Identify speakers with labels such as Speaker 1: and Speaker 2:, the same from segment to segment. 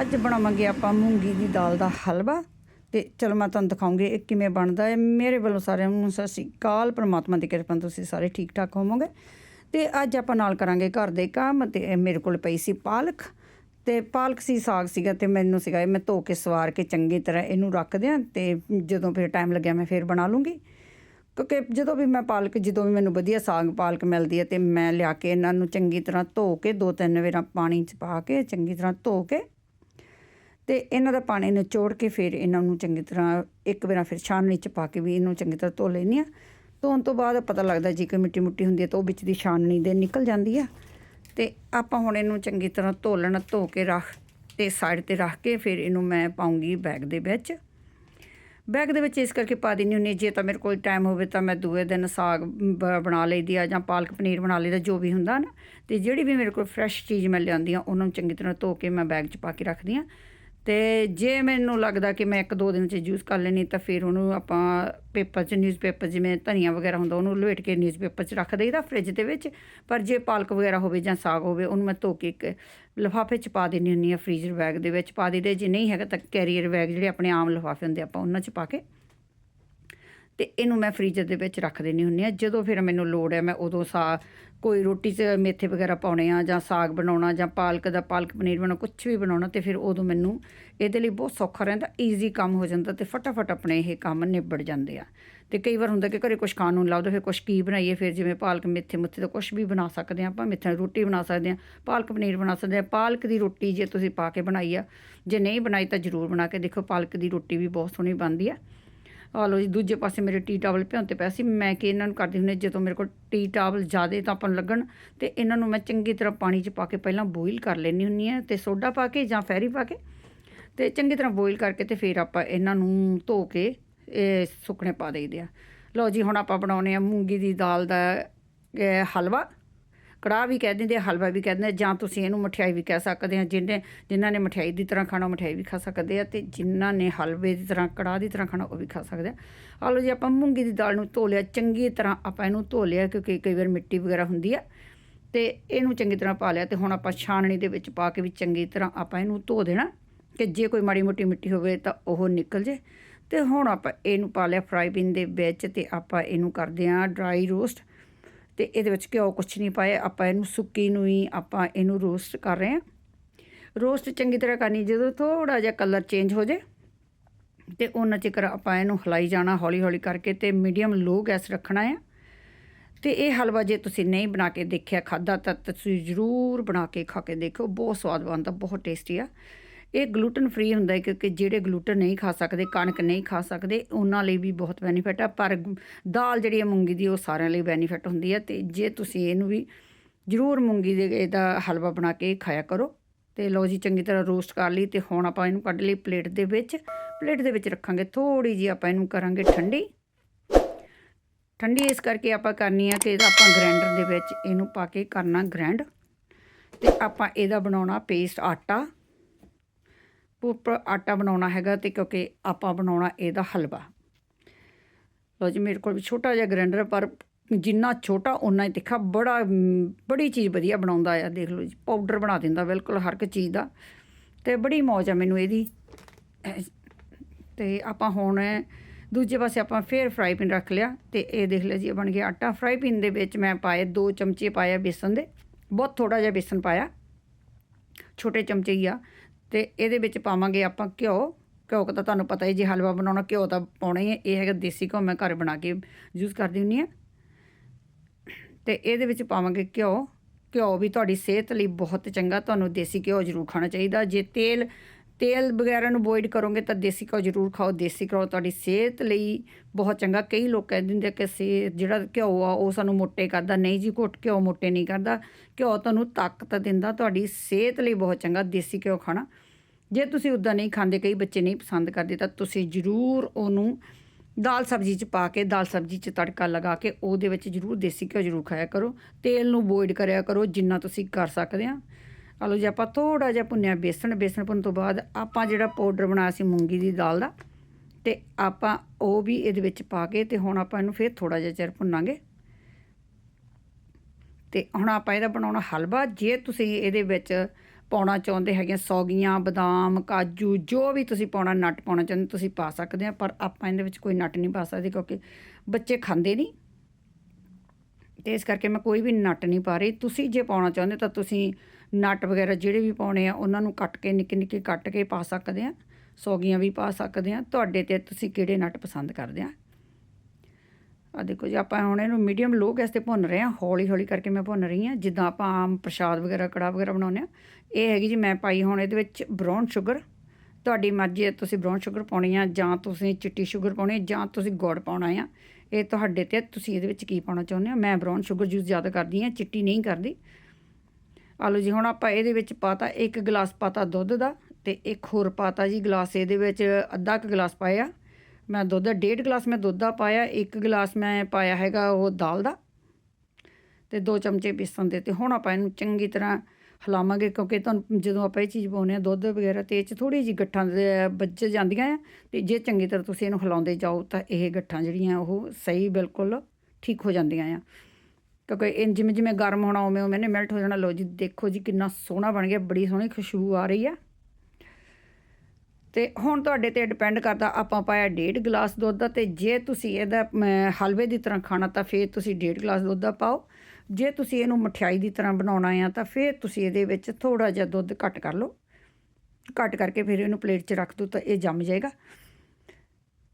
Speaker 1: ਅੱਜ ਬਣਾਵਾਂਗੇ ਆਪਾਂ ਮੂੰਗੀ ਦੀ ਦਾਲ ਦਾ ਹਲਵਾ ਤੇ ਚਲੋ ਮੈਂ ਤੁਹਾਨੂੰ ਦਿਖਾਉਂਗੀ ਇਹ ਕਿਵੇਂ ਬਣਦਾ ਹੈ। ਮੇਰੇ ਵੱਲੋਂ ਸਾਰਿਆਂ ਨੂੰ ਸਤਿ ਸ਼੍ਰੀ ਅਕਾਲ। ਪ੍ਰਮਾਤਮਾ ਦੀ ਕਿਰਪਾ ਨਾਲ ਤੁਸੀਂ ਸਾਰੇ ਠੀਕ ਠਾਕ ਹੋਵੋਗੇ। ਤੇ ਅੱਜ ਆਪਾਂ ਨਾਲ ਕਰਾਂਗੇ ਘਰ ਦੇ ਕੰਮ ਤੇ ਇਹ ਮੇਰੇ ਕੋਲ ਪਈ ਸੀ ਪਾਲਕ। ਤੇ ਪਾਲਕ ਸੀ, ਸਾਗ ਸੀਗਾ ਤੇ ਮੈਨੂੰ ਸੀਗਾ ਇਹ ਮੈਂ ਧੋ ਕੇ ਸਵਾਰ ਕੇ ਚੰਗੀ ਤਰ੍ਹਾਂ ਇਹਨੂੰ ਰੱਖ ਦਿਆਂ ਤੇ ਜਦੋਂ ਫਿਰ ਟਾਈਮ ਲੱਗਿਆ ਮੈਂ ਫਿਰ ਬਣਾ ਲੂੰਗੀ। ਕਿਉਂਕਿ ਜਦੋਂ ਵੀ ਮੈਂ ਪਾਲਕ, ਜਦੋਂ ਵੀ ਮੈਨੂੰ ਵਧੀਆ ਸਾਗ, ਪਾਲਕ ਮਿਲਦੀ ਹੈ ਤੇ ਮੈਂ ਲਿਆ ਕੇ ਇਹਨਾਂ ਨੂੰ ਚੰਗੀ ਤਰ੍ਹਾਂ ਧੋ ਕੇ ਦੋ ਤਿੰਨ ਵਾਰਾਂ ਪਾਣੀ 'ਚ ਪਾ ਕੇ ਚੰਗੀ ਤਰ੍ਹਾਂ ਧੋ ਕੇ ਤੇ ਇਹਨਾਂ ਦਾ ਪਾਣੀ ਨਿਚੋੜ ਕੇ ਫਿਰ ਇਹਨਾਂ ਨੂੰ ਚੰਗੀ ਤਰ੍ਹਾਂ ਇੱਕ ਵਾਰ ਫਿਰ ਛਾਨਣੀ 'ਚ ਪਾ ਕੇ ਵੀ ਇਹਨੂੰ ਚੰਗੀ ਤਰ੍ਹਾਂ ਧੋ ਲੈਂਦੀ ਆ ਧੋਣ ਤੋਂ ਬਾਅਦ ਪਤਾ ਲੱਗਦਾ ਜੇ ਕੋਈ ਮਿੱਟੀ ਮੁੱਟੀ ਹੁੰਦੀ ਹੈ ਤਾਂ ਉਹ ਵਿੱਚ ਦੀ ਛਾਨਣੀ ਦੇ ਨਿਕਲ ਜਾਂਦੀ ਆ। ਤੇ ਆਪਾਂ ਹੁਣ ਇਹਨੂੰ ਚੰਗੀ ਤਰ੍ਹਾਂ ਧੋ ਲੈਣਾ, ਧੋ ਕੇ ਰੱਖ ਤੇ ਸਾਈਡ ਤੇ ਰੱਖ ਕੇ ਫਿਰ ਇਹਨੂੰ ਮੈਂ ਪਾਉਂਗੀ ਬੈਗ ਦੇ ਵਿੱਚ। ਬੈਗ ਦੇ ਵਿੱਚ ਇਸ ਕਰਕੇ ਪਾ ਦਿੰਦੀ ਹੁੰਦੀ ਜੇ ਤਾਂ ਮੇਰੇ ਕੋਲ ਟਾਈਮ ਹੋਵੇ ਤਾਂ ਮੈਂ ਦੂਏ ਦਿਨ ਸਾਗ ਬ- ਬਣਾ ਲਈਦੀ ਆ ਜਾਂ ਪਾਲਕ ਪਨੀਰ ਬਣਾ ਲਈਦਾ, ਜੋ ਵੀ ਹੁੰਦਾ ਨਾ। ਤੇ ਜਿਹੜੀ ਵੀ ਮੇਰੇ ਕੋਲ ਫਰੈਸ਼ ਚੀਜ਼ ਮੈਂ ਲਿਆਉਂਦੀ ਆ ਉਹਨਾਂ ਨੂੰ ਚੰਗੀ ਤਰ੍ਹਾਂ ਧੋ ਕੇ ਮੈਂ ਬੈਗ 'ਚ ਪਾ ਕੇ ਰੱਖਦੀ ਆ ਤੇ ਜੇ ਮੈਨੂੰ ਲੱਗਦਾ ਕਿ ਮੈਂ ਇੱਕ ਦੋ ਦਿਨ 'ਚ ਯੂਜ਼ ਕਰ ਲੈਣੀ, ਤਾਂ ਫਿਰ ਉਹਨੂੰ ਆਪਾਂ ਪੇਪਰ 'ਚ ਨਿਊਜ਼ਪੇਪਰ ਜਿਵੇਂ ਧਨੀਆ ਵਗੈਰਾ ਹੁੰਦਾ, ਉਹਨੂੰ ਲਪੇਟ ਕੇ ਨਿਊਜ਼ਪੇਪਰ 'ਚ ਰੱਖ ਦੇਈਦਾ ਫ੍ਰਿਜ ਦੇ ਵਿੱਚ। ਪਰ ਜੇ ਪਾਲਕ ਵਗੈਰਾ ਹੋਵੇ ਜਾਂ ਸਾਗ ਹੋਵੇ, ਉਹਨੂੰ ਮੈਂ ਧੋ ਕੇ ਇੱਕ ਲਿਫਾਫੇ 'ਚ ਪਾ ਦਿੰਦੀ ਹੁੰਦੀ ਆ ਫ੍ਰੀਜ਼ਰ ਬੈਗ ਦੇ ਵਿੱਚ। ਪਾ ਦੇਈਦੇ, ਜੇ ਨਹੀਂ ਹੈਗਾ ਤਾਂ ਕੈਰੀਅਰ ਬੈਗ ਜਿਹੜੇ ਆਪਣੇ ਆਮ ਲਿਫਾਫੇ ਹੁੰਦੇ ਆਪਾਂ ਉਹਨਾਂ 'ਚ ਪਾ ਕੇ। ਤੇ ਇਹਨੂੰ ਮੈਂ ਫ੍ਰੀਜ਼ਰ ਦੇ ਵਿੱਚ ਰੱਖ ਦੇਣੀ ਹੁੰਦੀ ਆ ਜਦੋਂ ਫਿਰ ਮੈਨੂੰ ਲੋੜ ਹੈ, ਮੈਂ ਉਦੋਂ ਸਾ ਕੋਈ ਰੋਟੀ 'ਚ ਮੇਥੇ ਵਗੈਰਾ ਪਾਉਣੇ ਆ ਜਾਂ ਸਾਗ ਬਣਾਉਣਾ ਜਾਂ ਪਾਲਕ ਦਾ ਪਾਲਕ ਪਨੀਰ ਬਣਾਉਣਾ ਕੁਝ ਵੀ ਬਣਾਉਣਾ ਤੇ ਫਿਰ ਉਦੋਂ ਮੈਨੂੰ ਇਹਦੇ ਲਈ ਬਹੁਤ ਸੌਖਾ ਰਹਿੰਦਾ ਈਜ਼ੀ ਕੰਮ ਹੋ ਜਾਂਦਾ ਤੇ ਫਟਾਫਟ ਆਪਣੇ ਇਹ ਕੰਮ ਨਿਬੜ ਜਾਂਦੇ ਆ। ਤੇ ਕਈ ਵਾਰ ਹੁੰਦਾ ਕਿ ਘਰੇ ਕੁਝ ਖਾਣ ਨੂੰ ਲਾਓ ਲੱਭਦਾ ਫਿਰ ਕੁਝ ਕੀ ਬਣਾਈਏ, ਫਿਰ ਜਿਵੇਂ ਪਾਲਕ ਮੇਥੇ ਮੁੱਥੇ ਦਾ ਕੁਝ ਵੀ ਬਣਾ ਸਕਦੇ ਆ, ਆਪਾਂ ਮੇਥੇ ਦੀ ਰੋਟੀ ਬਣਾ ਸਕਦੇ ਆ, ਪਾਲਕ ਪਨੀਰ ਬਣਾ ਸਕਦੇ ਆ, ਪਾਲਕ ਦੀ ਰੋਟੀ ਜੇ ਤੁਸੀਂ ਪਾ ਕੇ ਬਣਾਈ ਆ, ਜੇ ਨਹੀਂ ਬਣਾਈ ਤਾਂ ਜ਼ਰੂਰ ਬਣਾ ਕੇ ਦੇਖੋ, ਪਾਲਕ ਦੀ ਰੋਟੀ ਵੀ ਬਹੁਤ ਸੋਹਣੀ ਬਣਦੀ ਆ। ਆ ਲਓ ਜੀ, ਦੂਜੇ ਪਾਸੇ ਮੇਰੇ ਟੀ ਟਾਵਲ ਭਿਉਂਤੇ ਪਿਆ ਸੀ। ਮੈਂ ਕਿ ਇਹਨਾਂ ਨੂੰ ਕਰਦੀ ਹੁੰਦੀ ਜਦੋਂ ਮੇਰੇ ਕੋਲ ਟੀ ਟਾਵਲ ਜ਼ਿਆਦੇ ਤਾਂ ਆਪਾਂ ਨੂੰ ਲੱਗਣ, ਤੇ ਇਹਨਾਂ ਨੂੰ ਮੈਂ ਚੰਗੀ ਤਰ੍ਹਾਂ ਪਾਣੀ 'ਚ ਪਾ ਕੇ ਪਹਿਲਾਂ ਬੋਇਲ ਕਰ ਲੈਣੀ ਹੁੰਦੀ ਆ ਤੇ ਸੋਡਾ ਪਾ ਕੇ ਜਾਂ ਫੈਰੀ ਪਾ ਕੇ, ਤੇ ਚੰਗੀ ਤਰ੍ਹਾਂ ਬੋਇਲ ਕਰਕੇ ਤੇ ਫਿਰ ਆਪਾਂ ਇਹਨਾਂ ਨੂੰ ਧੋ ਕੇ ਇਹ ਸੁੱਕਣੇ ਪਾ ਦੇਈਦੇ ਆ ਲਓ ਜੀ, ਹੁਣ ਆਪਾਂ ਬਣਾਉਨੇ ਆ ਮੂੰਗੀ ਦੀ ਦਾਲ ਦਾ ਹਲਵਾ। ਕੜਾਹ ਵੀ ਕਹਿ ਦਿੰਦੇ ਹਲਵਾ ਵੀ ਕਹਿ ਦਿੰਦੇ ਜਾਂ ਤੁਸੀਂ ਇਹਨੂੰ ਮਠਿਆਈ ਵੀ ਕਹਿ ਸਕਦੇ ਆ ਜਿਹਨੇ ਜਿਨ੍ਹਾਂ ਨੇ ਮਠਿਆਈ ਦੀ ਤਰ੍ਹਾਂ ਖਾਣਾ, ਉਹ ਮਠਿਆਈ ਵੀ ਖਾ ਸਕਦੇ ਆ, ਤੇ ਜਿਨ੍ਹਾਂ ਨੇ ਹਲਵੇ ਦੀ ਤਰ੍ਹਾਂ, ਕੜਾਹ ਦੀ ਤਰ੍ਹਾਂ ਖਾਣਾ, ਉਹ ਵੀ ਖਾ ਸਕਦੇ ਆ। ਆ ਲਓ ਜੀ, ਆਪਾਂ ਮੂੰਗੀ ਦੀ ਦਾਲ ਨੂੰ ਧੋ ਲਿਆ, ਚੰਗੀ ਤਰ੍ਹਾਂ ਆਪਾਂ ਇਹਨੂੰ ਧੋ ਲਿਆ, ਕਿਉਂਕਿ ਕਈ ਵਾਰ ਮਿੱਟੀ ਵਗੈਰਾ ਹੁੰਦੀ ਆ, ਤੇ ਇਹਨੂੰ ਚੰਗੀ ਤਰ੍ਹਾਂ ਪਾ ਲਿਆ, ਤੇ ਹੁਣ ਆਪਾਂ ਛਾਨਣੀ ਦੇ ਵਿੱਚ ਪਾ ਕੇ ਵੀ ਚੰਗੀ ਤਰ੍ਹਾਂ ਆਪਾਂ ਇਹਨੂੰ ਧੋ ਦੇਣਾ, ਕਿ ਜੇ ਕੋਈ ਮਾੜੀ ਮੋਟੀ ਮਿੱਟੀ ਹੋਵੇ ਤਾਂ ਉਹ ਨਿਕਲ ਜੇ। ਤੇ ਹੁਣ ਆਪਾਂ ਇਹਨੂੰ ਪਾ ਲਿਆ, ਫਰਾਈ ਪੈਨ ਦੇ ਵਿੱਚ, ਤੇ ਆਪਾਂ ਇਹਨੂੰ ਕਰਦੇ ਆਂ ਡਰਾਈ ਰੋਸਟ। ਤੇ ਇਹਦੇ ਵਿੱਚ ਘਿਓ ਕੁਛ ਨਹੀਂ ਪਾਇਆ, ਆਪਾਂ ਇਹਨੂੰ ਸੁੱਕੀ ਨੂੰ ਹੀ ਆਪਾਂ ਇਹਨੂੰ ਰੋਸਟ ਕਰ ਰਹੇ ਹਾਂ। ਰੋਸਟ ਚੰਗੀ ਤਰ੍ਹਾਂ ਕਰਨੀ, ਜਦੋਂ ਥੋੜਾ ਜਿਹਾ ਕਲਰ ਚੇਂਜ ਹੋ ਜੇ ਤੇ ਉਹਨਾਂ ਚਿਕਰ ਆਪਾਂ ਇਹਨੂੰ ਹਲਾਈ ਜਾਣਾ ਹੌਲੀ ਹੌਲੀ ਕਰਕੇ ਤੇ ਮੀਡੀਅਮ ਲੋ ਗੈਸ ਰੱਖਣਾ ਹੈ ਤੇ ਇਹ ਹਲਵਾ ਜੇ ਤੁਸੀਂ ਨਹੀਂ ਬਣਾ ਕੇ ਦੇਖਿਆ ਖਾਦਾ ਤਾਂ ਤੁਸੀਂ ਜ਼ਰੂਰ ਬਣਾ ਕੇ ਖਾ ਕੇ ਦੇਖੋ ਬਹੁਤ ਸਵਾਦ ਬਣਦਾ, ਬਹੁਤ ਟੇਸਟੀ ਆ। ਇਹ ਗਲੂਟਨ ਫ੍ਰੀ ਹੁੰਦਾ ਹੈ ਕਿਉਂਕਿ ਜਿਹੜੇ ਗਲੂਟਨ ਨਹੀਂ ਖਾ ਸਕਦੇ, ਕਣਕ ਨਹੀਂ ਖਾ ਸਕਦੇ, ਉਹਨਾਂ ਲਈ ਵੀ ਬਹੁਤ ਬੈਨੀਫਿਟ ਆ, ਪਰ ਦਾਲ ਜਿਹੜੀ ਹੈ ਮੂੰਗੀ ਦੀ, ਉਹ ਸਾਰਿਆਂ ਲਈ ਬੈਨੀਫਿਟ ਹੁੰਦੀ ਹੈ ਤੇ ਜੇ ਤੁਸੀਂ ਇਹਨੂੰ ਵੀ ਜ਼ਰੂਰ ਮੂੰਗੀ ਦੇ ਇਹਦਾ ਹਲਵਾ ਬਣਾ ਕੇ ਖਾਇਆ ਕਰੋ ਤੇ ਲਓ ਜੀ, ਚੰਗੀ ਤਰ੍ਹਾਂ ਰੋਸਟ ਕਰ ਲਈ ਤੇ ਹੁਣ ਆਪਾਂ ਇਹਨੂੰ ਕੱਢ ਲਈ ਪਲੇਟ ਦੇ ਵਿੱਚ। ਪਲੇਟ ਦੇ ਵਿੱਚ ਰੱਖਾਂਗੇ ਥੋੜੀ ਜੀ ਆਪਾਂ ਇਹਨੂੰ ਕਰਾਂਗੇ ਠੰਡੀ। ਠੰਡੀ ਇਸ ਕਰਕੇ ਆਪਾਂ ਕਰਨੀ ਆ ਕਿ ਇਹਦਾ ਆਪਾਂ ਗ੍ਰਾਈਂਡਰ ਦੇ ਵਿੱਚ ਇਹਨੂੰ ਪਾ ਕੇ ਕਰਨਾ ਗ੍ਰਾਈਂਡ ਤੇ ਆਪਾਂ ਇਹਦਾ ਬਣਾਉਣਾ ਪੇਸਟ ਆਟਾ। ਪ੍ਰੋਪਰ ਆਟਾ ਬਣਾਉਣਾ ਹੈਗਾ ਤੇ ਕਿਉਂਕਿ ਆਪਾਂ ਬਣਾਉਣਾ ਇਹਦਾ ਹਲਵਾ। ਲਓ ਜੀ, ਮੇਰੇ ਕੋਲ ਵੀ ਛੋਟਾ ਜਿਹਾ ਗ੍ਰਾਈਂਡਰ ਪਰ ਜਿੰਨਾ ਛੋਟਾ ਓਨਾ ਹੀ ਤਿੱਖਾ ਬੜਾ, ਬੜੀ ਚੀਜ਼ ਵਧੀਆ ਬਣਾਉਂਦਾ ਆ, ਦੇਖ ਲਓ ਜੀ ਪਾਊਡਰ ਬਣਾ ਦਿੰਦਾ ਬਿਲਕੁਲ ਹਰ ਇੱਕ ਚੀਜ਼ ਦਾ। ਤੇ ਬੜੀ ਮੌਜ ਆ ਮੈਨੂੰ ਇਹਦੀ। ਤੇ ਆਪਾਂ ਹੁਣ ਦੂਜੇ ਪਾਸੇ ਆਪਾਂ ਫੇਰ ਫਰਾਈ ਪੈਨ ਰੱਖ ਲਿਆ ਤੇ ਇਹ ਦੇਖ ਲਿਆ ਜੀ ਬਣ ਗਿਆ ਆਟਾ। ਫਰਾਈ ਪੈਨ ਦੇ ਵਿੱਚ ਮੈਂ ਪਾਏ ਦੋ ਚਮਚੇ ਪਾਇਆ ਬੇਸਨ ਦੇ, ਬਹੁਤ ਥੋੜਾ ਜਿਹਾ ਬੇਸਨ ਪਾਇਆ। ਛੋਟੇ ਚਮਚੇ ਹੀ ਆ। ਤੇ ਇਹਦੇ ਵਿੱਚ ਪਾਵਾਂਗੇ ਆਪਾਂ ਘਿਓ। ਘਿਓ ਤਾਂ ਤੁਹਾਨੂੰ ਪਤਾ ਹੀ ਜੇ ਹਲਵਾ ਬਣਾਉਣਾ, ਘਿਓ ਤਾਂ ਪਾਉਣਾ ਹੀ ਹੈ। ਇਹ ਹੈਗਾ ਦੇਸੀ ਘਿਓ, ਮੈਂ ਘਰ ਬਣਾ ਕੇ ਯੂਜ਼ ਕਰਦੀ ਹੁੰਦੀ ਆ ਤੇ ਇਹਦੇ ਵਿੱਚ ਪਾਵਾਂਗੇ ਘਿਓ। ਘਿਓ ਵੀ ਤੁਹਾਡੀ ਸਿਹਤ ਲਈ ਬਹੁਤ ਚੰਗਾ, ਤੁਹਾਨੂੰ ਦੇਸੀ ਘਿਓ ਜ਼ਰੂਰ ਖਾਣਾ ਚਾਹੀਦਾ। ਜੇ ਤੇਲ ਤੇਲ ਵਗੈਰਾ ਨੂੰ ਅਵੋਇਡ ਕਰੋਗੇ ਤਾਂ ਦੇਸੀ ਘਿਓ ਜ਼ਰੂਰ ਖਾਓ, ਦੇਸੀ ਘਿਓ ਤੁਹਾਡੀ ਸਿਹਤ ਲਈ ਬਹੁਤ ਚੰਗਾ। ਕਈ ਲੋਕ ਕਹਿੰਦੇ ਹੁੰਦੇ ਕਿ ਸੇ, ਜਿਹੜਾ ਘਿਓ ਆ, ਉਹ ਸਾਨੂੰ ਮੋਟੇ ਕਰਦਾ। ਨਹੀਂ ਜੀ, ਘੁੱਟ ਘਿਓ ਮੋਟੇ ਨਹੀਂ ਕਰਦਾ। ਘਿਓ ਤੁਹਾਨੂੰ ਤਾਕਤ ਦਿੰਦਾ, ਤੁਹਾਡੀ ਸਿਹਤ ਲਈ ਬਹੁਤ ਚੰਗਾ ਦੇਸੀ ਘਿਓ ਖਾਣਾ। ਜੇ ਤੁਸੀਂ ਉਦਾਂ ਨਹੀਂ ਖਾਂਦੇ, ਕਈ ਬੱਚੇ ਨਹੀਂ ਪਸੰਦ ਕਰਦੇ, ਤਾਂ ਤੁਸੀਂ ਜ਼ਰੂਰ ਉਹਨੂੰ ਦਾਲ ਸਬਜ਼ੀ ਚ ਪਾ ਕੇ, ਦਾਲ ਸਬਜ਼ੀ ਚ ਤੜਕਾ ਲਗਾ ਕੇ, ਉਹਦੇ ਵਿੱਚ ਜ਼ਰੂਰ ਦੇਸੀ ਘਿਓ ਜ਼ਰੂਰ ਖਾਇਆ ਕਰੋ। ਤੇਲ ਨੂੰ ਅਵੋਇਡ ਕਰਿਆ ਕਰੋ, ਜਿੰਨਾ ਤੁਸੀਂ ਕਰ ਸਕਦੇ ਆ। ਆਲੋ ਜੇ, ਆਪਾਂ ਥੋੜਾ ਜਿਹਾ ਭੁੰਨਿਆ ਬੇਸਣ ਬੇਸਣ ਭੁੰਨ ਤੋਂ ਬਾਅਦ ਆਪਾਂ ਜਿਹੜਾ ਪਾਊਡਰ ਬਣਾਇਆ ਸੀ ਮੂੰਗੀ ਦੀ ਦਾਲ ਦਾ, ਤੇ ਆਪਾਂ ਉਹ ਵੀ ਇਹਦੇ ਵਿੱਚ ਪਾ ਕੇ ਤੇ ਹੁਣ ਆਪਾਂ ਇਹਨੂੰ ਫਿਰ ਥੋੜਾ ਜਿਹਾ ਚਿਰ ਭੁੰਨਾਂਗੇ। ਤੇ ਹੁਣ ਆਪਾਂ ਇਹਦਾ ਬਣਾਉਣਾ ਹਲਵਾ, ਜੇ ਤੁਸੀਂ ਇਹਦੇ ਵਿੱਚ ਪਾਉਣਾ ਚਾਹੁੰਦੇ ਹੈਗੇ ਸੌਗੀਆਂ, ਬਦਾਮ, ਕਾਜੂ, ਜੋ ਵੀ ਤੁਸੀਂ ਪਾਉਣਾ, ਨਟ ਪਾਉਣਾ ਚਾਹੁੰਦੇ ਤੁਸੀਂ ਪਾ ਸਕਦੇ ਆ, ਪਰ ਆਪਾਂ ਇਹਦੇ ਵਿੱਚ ਕੋਈ ਨਟ ਨਹੀਂ ਪਾ ਸਕਦੇ ਕਿਉਂਕਿ ਬੱਚੇ ਖਾਂਦੇ ਨਹੀਂ। ਤੇ ਇਸ ਕਰਕੇ ਮੈਂ ਕੋਈ ਵੀ ਨਟ ਨਹੀਂ ਪਾ ਰਹੀ। ਤੁਸੀਂ ਜੇ ਪਾਉਣਾ ਚਾਹੁੰਦੇ ਤਾਂ ਤੁਸੀਂ ਨਟ ਵਗੈਰਾ ਜਿਹੜੇ ਵੀ ਪਾਉਣੇ ਆ, ਉਹਨਾਂ ਨੂੰ ਕੱਟ ਕੇ, ਨਿੱਕੇ ਨਿੱਕੇ ਕੱਟ ਕੇ ਪਾ ਸਕਦੇ ਆ। ਸੌਗੀਆਂ ਵੀ ਪਾ ਸਕਦੇ ਆ। ਤੁਹਾਡੇ ਤੇ ਤੁਸੀਂ ਕਿਹੜੇ ਨਟ ਪਸੰਦ ਕਰਦੇ ਆ? ਆ ਦੇਖੋ ਜੀ, ਆਪਾਂ ਹੁਣ ਇਹਨੂੰ ਮੀਡੀਅਮ ਲੋ ਗੈਸ ਤੇ ਭੁੰਨ ਰਹੇ ਆ। ਹੌਲੀ ਹੌਲੀ ਕਰਕੇ ਮੈਂ ਭੁੰਨ ਰਹੀ ਆ। ਜਿੱਦਾਂ ਆਪਾਂ ਆਮ ਪ੍ਰਸ਼ਾਦ ਵਗੈਰਾ ਕੜਾ ਵਗੈਰਾ ਬਣਾਉਂਦੇ ਆ। ਇਹ ਹੈਗੀ ਜੀ, ਮੈਂ ਪਾਈ ਹੁਣ ਇਹਦੇ ਵਿੱਚ ਬ੍ਰਾਊਨ ਸ਼ੂਗਰ ਤੁਹਾਡੀ ਮਰਜ਼ੀ ਹੈ, ਤੁਸੀਂ ਬ੍ਰਾਊਨ ਸ਼ੂਗਰ ਪਾਉਣੀ ਆ, ਜਾਂ ਤੁਸੀਂ ਚਿੱਟੀ ਸ਼ੂਗਰ ਪਾਉਣੀ ਜਾਂ ਤੁਸੀਂ ਗੁੜ ਪਾਉਣਾ ਆ। ਇਹ ਤੁਹਾਡੇ ਤੇ ਤੁਸੀਂ ਇਹਦੇ ਵਿੱਚ ਕੀ ਪਾਉਣਾ ਚਾਹੁੰਦੇ ਹੋ? ਮੈਂ ਬ੍ਰਾਊਨ ਸ਼ੂਗਰ ਯੂਜ਼ ਜ਼ਿਆਦਾ ਕਰਦੀ ਆ, ਚਿੱਟੀ ਨਹੀਂ ਕਰਦੀ। ਆਲੋ ਜੀ, ਹੁਣ ਆਪਾਂ ਇਹਦੇ ਵਿੱਚ ਪਾਤਾ ਇੱਕ ਗਲਾਸ ਪਾਤਾ ਦੁੱਧ ਦਾ ਤੇ ਇੱਕ ਹੋਰ ਪਾਤਾ ਜੀ ਗਲਾਸ, ਇਹਦੇ ਵਿੱਚ ਅੱਧਾ ਕੁ ਗਲਾਸ ਪਾਇਆ। ਮੈਂ ਦੁੱਧ ਦਾ ਡੇਢ ਗਲਾਸ ਮੈਂ ਦੁੱਧ ਦਾ ਪਾਇਆ, ਇੱਕ ਗਲਾਸ ਮੈਂ ਪਾਇਆ ਹੈਗਾ ਉਹ ਦਾਲ ਦਾ ਤੇ ਦੋ ਚਮਚੇ ਬੇਸਨ ਦੇ ਤੇ ਹੁਣ ਆਪਾਂ ਇਹਨੂੰ ਚੰਗੀ ਤਰ੍ਹਾਂ ਹਿਲਾਵਾਂਗੇ ਕਿਉਂਕਿ ਤੁਹਾਨੂੰ ਜਦੋਂ ਆਪਾਂ ਇਹ ਚੀਜ਼ ਪਾਉਂਦੇ ਆ ਦੁੱਧ ਵਗੈਰਾ ਤੇ ਇਹ ਚ ਥੋੜੀ ਜਿਹੀ ਗੱਠਾਂ ਦੇ ਵੱਜ ਜਾਂਦੀਆਂ ਆ ਤੇ ਜੇ ਚੰਗੀ ਤਰ੍ਹਾਂ ਤੁਸੀਂ ਇਹਨੂੰ ਹਿਲਾਉਂਦੇ ਜਾਓ ਤਾਂ ਇਹ ਗੱਠਾਂ ਜਿਹੜੀਆਂ ਉਹ ਸਹੀ ਬਿਲਕੁਲ ਠੀਕ ਹੋ ਜਾਂਦੀਆਂ ਆ। ਕਿਉਂਕਿ ਇਹ ਜਿਵੇਂ ਜਿਵੇਂ ਗਰਮ ਹੋਣਾ ਉਵੇਂ ਉਵੇਂ ਨੇ ਮੈਲਟ ਹੋ ਜਾਣਾ। ਲੋ ਜੀ, ਦੇਖੋ ਜੀ ਕਿੰਨਾ ਸੋਹਣਾ ਬਣ ਗਿਆ, ਬੜੀ ਸੋਹਣੀ ਖੁਸ਼ਬੂ ਆ ਰਹੀ ਆ। ਤੇ ਹੁਣ ਤੁਹਾਡੇ ਤੇ ਡਿਪੈਂਡ ਕਰਦਾ, ਆਪਾਂ ਪਾਇਆ ਡੇਢ ਗਲਾਸ ਦੁੱਧ ਦਾ ਤੇ ਜੇ ਤੁਸੀਂ ਇਹਦਾ ਹਲਵੇ ਦੀ ਤਰ੍ਹਾਂ ਖਾਣਾ ਤਾਂ ਫਿਰ ਤੁਸੀਂ ਡੇਢ ਗਲਾਸ ਦੁੱਧ ਦਾ ਪਾਓ। ਜੇ ਤੁਸੀਂ ਇਹਨੂੰ ਮਠਿਆਈ ਦੀ ਤਰ੍ਹਾਂ ਬਣਾਉਣਾ ਆ ਤਾਂ ਫਿਰ ਤੁਸੀਂ ਇਹਦੇ ਵਿੱਚ ਥੋੜਾ ਜਿਹਾ ਦੁੱਧ ਘੱਟ ਕਰ ਲਓ। ਘੱਟ ਕਰਕੇ ਫਿਰ ਇਹਨੂੰ ਪਲੇਟ 'ਚ ਰੱਖ ਦਿਓ ਤਾਂ ਇਹ ਜੰਮ ਜਾਏਗਾ।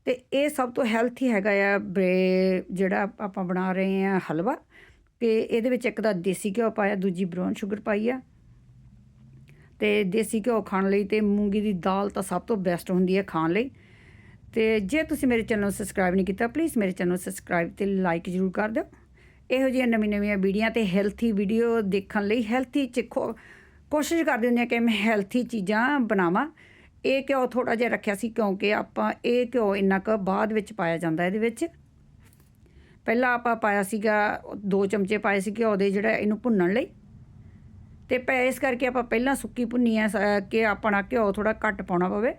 Speaker 1: ਤੇ ਇਹ ਸਭ ਤੋਂ ਹੈਲਥੀ ਹੈਗਾ ਆ ਬਰੇ, ਜਿਹੜਾ ਆਪਾਂ ਬਣਾ ਰਹੇ ਆ ਹਲਵਾ। ਤੇ ਇਹਦੇ ਵਿੱਚ ਇੱਕ ਤਾਂ ਦੇਸੀ ਘਿਓ ਪਾਇਆ, ਦੂਜੀ ਬਰਾਊਨ ਸ਼ੂਗਰ ਪਾਈ ਆ। ਤੇ ਦੇਸੀ ਘਿਓ ਖਾਣ ਲਈ ਤੇ ਮੂੰਗੀ ਦੀ ਦਾਲ ਤਾਂ ਸਭ ਤੋਂ ਬੈਸਟ ਹੁੰਦੀ ਹੈ ਖਾਣ ਲਈ। ਤੇ ਜੇ ਤੁਸੀਂ ਮੇਰੇ ਚੈਨਲ ਨੂੰ ਸਬਸਕ੍ਰਾਈਬ ਨਹੀਂ ਕੀਤਾ ਪਲੀਜ਼ ਮੇਰੇ ਚੈਨਲ ਨੂੰ ਸਬਸਕ੍ਰਾਈਬ ਤੇ ਲਾਈਕ ਜ਼ਰੂਰ ਕਰ ਦਿਓ। ਇਹੋ ਜਿਹੀਆਂ ਨਵੀਆਂ ਨਵੀਆਂ ਵੀਡੀਓ ਤੇ ਹੈਲਥੀ ਵੀਡੀਓ ਦੇਖਣ ਲਈ ਹੈਲਥੀ ਚਿੱਖੋ, ਕੋਸ਼ਿਸ਼ ਕਰਦੇ ਹੁੰਦੇ ਆ ਕਿ ਮੈਂ ਹੈਲਥੀ ਚੀਜ਼ਾਂ ਬਣਾਵਾਂ। ਇਹ ਘਿਓ ਥੋੜਾ ਜਿਹਾ ਰੱਖਿਆ ਸੀ ਕਿਉਂਕਿ ਆਪਾਂ ਇਹ ਘਿਓ ਇੰਨਾ ਕੁ ਬਾਅਦ ਵਿੱਚ ਪਾਇਆ ਜਾਂਦਾ ਇਹਦੇ ਵਿੱਚ। ਪਹਿਲਾਂ ਆਪਾਂ ਪਾਇਆ ਸੀਗਾ, ਦੋ ਚਮਚੇ ਪਾਏ ਸੀ ਘਿਓ ਦੇ ਜਿਹੜਾ ਇਹਨੂੰ ਭੁੰਨਣ ਲਈ। ਤੇ ਪੈ, ਇਸ ਕਰਕੇ ਆਪਾਂ ਪਹਿਲਾਂ ਸੁੱਕੀ ਭੁੰਨੀ ਆ, ਸ- ਕਿ ਆਪਣਾ ਘਿਓ ਥੋੜਾ ਘੱਟ ਪਾਉਣਾ ਪਵੇ।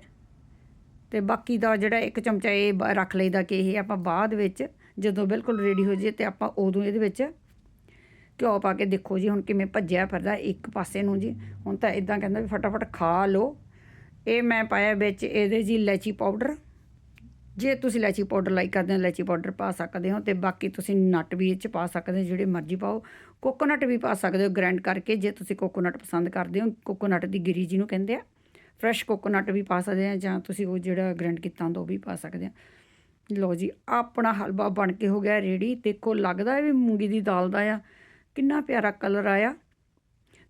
Speaker 1: ਤੇ ਬਾਕੀ ਦਾ ਜਿਹੜਾ ਇੱਕ ਚਮਚਾ ਇਹ ਬ- ਰੱਖ ਲਈਦਾ ਕਿ ਇਹ ਆਪਾਂ ਬਾਅਦ ਵਿੱਚ ਜਦੋਂ ਬਿਲਕੁਲ ਰੈਡੀ ਹੋ ਜੇ ਤੇ ਆਪਾਂ ਉਦੋਂ ਇਹਦੇ ਵਿੱਚ ਘਿਓ ਪਾ ਕੇ ਦੇਖੋ ਜੀ, ਹੁਣ ਕਿਵੇਂ ਭੱਜਿਆ ਫਿਰਦਾ ਇੱਕ ਪਾਸੇ ਨੂੰ ਜੀ। ਹੁਣ ਤਾਂ ਇਦਾਂ ਕਹਿੰਦਾ ਵੀ ਫਟਾਫਟ ਖਾ ਲਓ। ਇਹ ਮੈਂ ਪਾਇਆ ਵਿੱਚ ਇਹਦੇ ਜੀ ਇਲਾਇਚੀ ਪਾਊਡਰ ਜੇ ਤੁਸੀਂ ਇਲਾਇਚੀ ਪਾਊਡਰ ਲਾਈਕ ਕਰਦੇ ਹੋ, ਇਲਾਇਚੀ ਪਾਊਡਰ ਪਾ ਸਕਦੇ ਹੋ ਤੇ ਬਾਕੀ ਤੁਸੀਂ ਨਟ ਵੀ ਇਹ ਚ ਪਾ ਸਕਦੇ ਹੋ, ਜਿਹੜੇ ਮਰਜ਼ੀ ਪਾਓ। ਕੋਕੋਨਟ ਵੀ ਪਾ ਸਕਦੇ ਹੋ ਗ੍ਰਾਈਂਡ ਕਰਕੇ, ਜੇ ਤੁਸੀਂ ਕੋਕੋਨਟ ਪਸੰਦ ਕਰਦੇ ਹੋ, ਕੋਕੋਨਟ ਦੀ ਗਿਰੀ ਜਿਹਨੂੰ ਕਹਿੰਦੇ ਆ, ਫਰੈਸ਼ ਕੋਕੋਨਟ ਵੀ ਪਾ ਸਕਦੇ ਆ ਜਾਂ ਤੁਸੀਂ ਉਹ ਜਿਹੜਾ ਗ੍ਰਾਈਂਡ ਕੀਤਾ ਹੁੰਦਾ ਉਹ ਵੀ ਪਾ ਸਕਦੇ ਆ ਲਓ ਜੀ, ਆਪਣਾ ਹਲਵਾ ਬਣ ਕੇ ਹੋ ਗਿਆ ਰੈਡੀ। ਦੇਖੋ, ਲੱਗਦਾ ਵੀ ਮੂੰਗੀ ਦੀ ਦਾਲ ਦਾ ਆ। ਕਿੰਨਾ ਪਿਆਰਾ ਕਲਰ ਆਇਆ।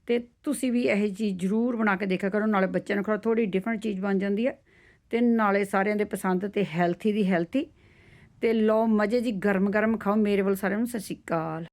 Speaker 1: ਤੇ ਤੁਸੀਂ ਵੀ ਇਹ ਚੀਜ਼ ਜ਼ਰੂਰ ਬਣਾ ਕੇ ਦੇਖਿਆ ਕਰੋ, ਨਾਲੇ ਬੱਚਿਆਂ ਨੂੰ ਖਵਾ ਥੋੜੀ ਡਿਫਰੈਂਟ ਚੀਜ਼ ਬਣ ਜਾਂਦੀ ਹੈ ਤੇ ਨਾਲੇ ਸਾਰਿਆਂ ਦੇ ਪਸੰਦ ਤੇ ਹੈਲਥੀ ਦੀ ਹੈਲਥੀ ਤੇ ਲਓ ਮਜ਼ੇ ਜੀ ਗਰਮ ਗਰਮ ਖਾਓ, ਮੇਰੇ ਵੱਲ ਸਾਰਿਆਂ ਨੂੰ ਸਤਿ ਸ਼੍ਰੀ ਅਕਾਲ।